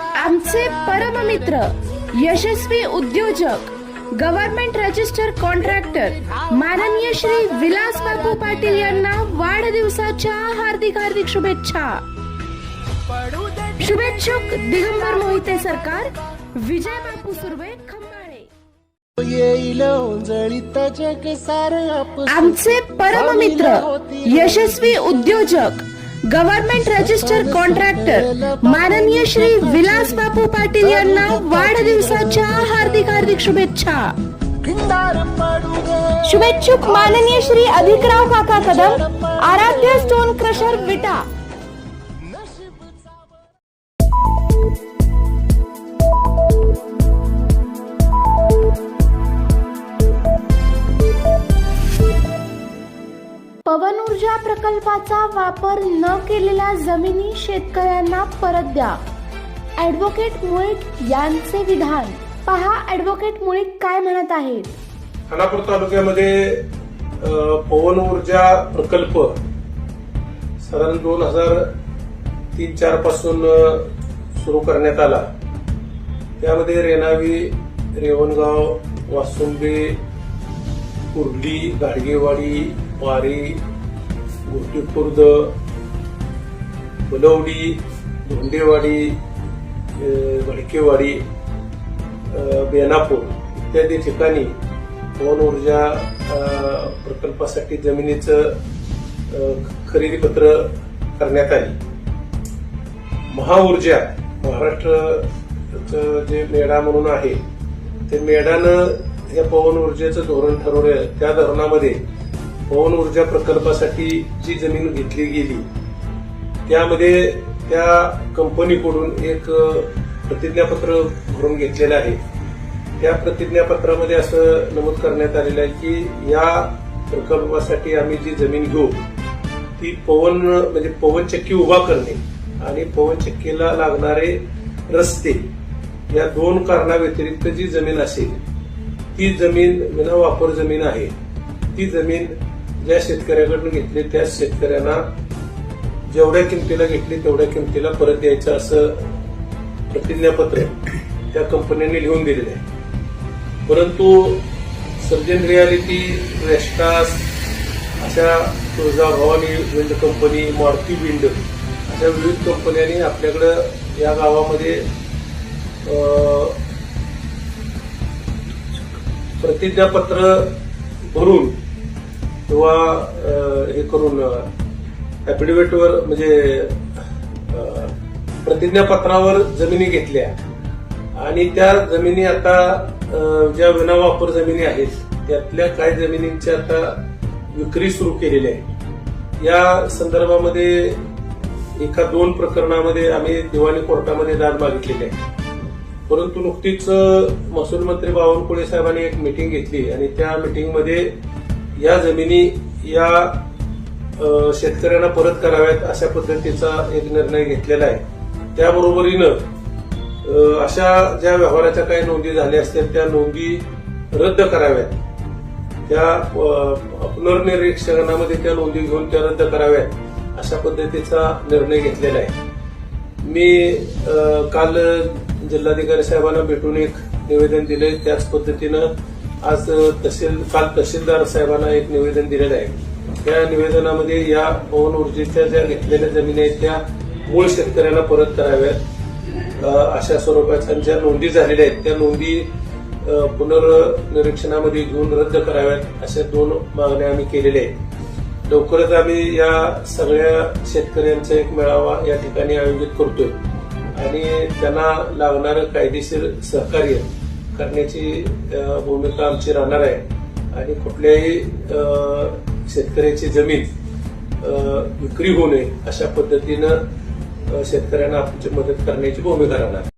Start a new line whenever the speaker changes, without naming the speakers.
आमचे परममित्र यशस्वी उद्योजक government register contractor माननीय श्री विलास बापू पाटील यांना वाढदिवसाच्या हार्दिक हार्दिक शुभेच्छा. शुभेच्छुक दिगंबर मोहिते सरकार विजय बापू सुर्वे खंबाळे.
येईल जग सार
आमचे परममित्र यशस्वी उद्योजक गव्हर्नमेंट रजिस्टर कॉन्ट्रॅक्टर माननीय श्री विलास बापू पाटील यांना वाढदिवसाच्या हार्दिक हार्दिक शुभेच्छा. शुभेच्छुक माननीय श्री अधिकराव काका कदम आराध्य स्टोन क्रशर पवन ऊर्जा प्रकल्पाचा वापर न केलेल्या जमिनी शेतकऱ्यांना परत द्या. ऍडव्होकेट मुळीक यांचे विधान. पहा ऍडव्होकेट मुळीक काय म्हणत आहेत.
खानापूर तालुक्यामध्ये पवन ऊर्जा प्रकल्प साधारण दोन हजार तीन चारपासून सुरू करण्यात आला. त्यामध्ये रेणावी रेवणगाव वासुंबे कुर्ली गाडगेवाडी वारी गोष्टीखुर्द फुलवडी धोंडेवाडी भडकेवाडी बेनापूर इत्यादी ठिकाणी पवन ऊर्जा प्रकल्पासाठी जमिनीचं खरेदीपत्र खरेदी पत्र करण्यात आली. महाऊर्जा महाराष्ट्र जे मेडा म्हणून आहे ते मेडानं या पवन ऊर्जेचं धोरण ठरवलं त्या धोरणामध्ये पवन ऊर्जा प्रकल्पासाठी जी जमीन घेतली गेली त्यामध्ये त्या कंपनीकडून एक प्रतिज्ञापत्र भरून घेतलेलं आहे. त्या प्रतिज्ञापत्रामध्ये असं नमूद करण्यात आलेलं आहे की या प्रकल्पासाठी आम्ही जी जमीन घेऊ ती पवन म्हणजे पवनचक्की उभा करणे आणि पवनचक्कीला लागणारे रस्ते या दोन कारणाव्यतिरिक्त जी जमीन असेल ती जमीन विना वापर जमीन आहे. ती जमीन ज्या शेतकऱ्याकडून घेतली त्या शेतकऱ्यांना जेवढ्या किमतीला घेतली तेवढ्या किमतीला परत द्यायचं असं प्रतिज्ञापत्र त्या कंपन्यांनी लिहून दिलेलं आहे. परंतु सर्जन रियालिटी रेस्टास अशा Tuljabhavani wind company Maruti wind अशा विविध कंपन्यांनी आपल्याकडं या गावामध्ये प्रतिज्ञापत्र भरून किंवा हे करून ऍफिडेव्हिटवर म्हणजे प्रतिज्ञापत्रावर जमिनी घेतल्या. आणि त्या जमिनी आता ज्या विनावापर जमिनी आहेत त्यातल्या काही जमिनींची आता विक्री सुरू केलेली आहे. या संदर्भामध्ये एका दोन प्रकरणामध्ये आम्ही दिवाणी कोर्टामध्ये दाद मागितलेली आहे. परंतु नुकतीच महसूल मंत्री बावनकुळे साहेबांनी एक मिटिंग घेतली आणि त्या मिटिंगमध्ये या जमिनी या शेतकऱ्यांना परत कराव्यात अशा पद्धतीचा एक निर्णय घेतलेला आहे. त्याबरोबरीनं अशा ज्या व्यवहाराच्या काही नोंदी झाल्या असतील त्या नोंदी रद्द कराव्यात. त्या पुनर्निरीक्षणामध्ये त्या नोंदी घेऊन त्या रद्द कराव्यात अशा पद्धतीचा निर्णय घेतलेला आहे. मी काल जिल्हाधिकारी साहेबांना भेटून एक निवेदन दिले त्याच पद्धतीनं आज तहसील काल तहसीलदार साहेबांना एक निवेदन दिलेलं आहे. त्या निवेदनामध्ये या पवन ऊर्जेच्या ज्या घेतलेल्या जमिनी आहेत त्या मूळ शेतकऱ्यांना परत कराव्यात. अशा स्वरूपाच्या ज्या नोंदी झालेल्या आहेत त्या नोंदी पुनर्निरीक्षणामध्ये घेऊन रद्द कराव्यात अशा दोन मागण्या आम्ही केलेल्या आहेत. लवकरच आम्ही या सगळ्या शेतकऱ्यांचा एक मेळावा या ठिकाणी आयोजित करतोय. आणि त्यांना लागणारं कायदेशीर सहकार्य करण्याची भूमिका आमची राहणार आहे. आणि कुठल्याही शेतकऱ्याची जमीन विक्री होऊ नये अशा पद्धतीनं शेतकऱ्यांना आमची मदत करण्याची भूमिका राहणार.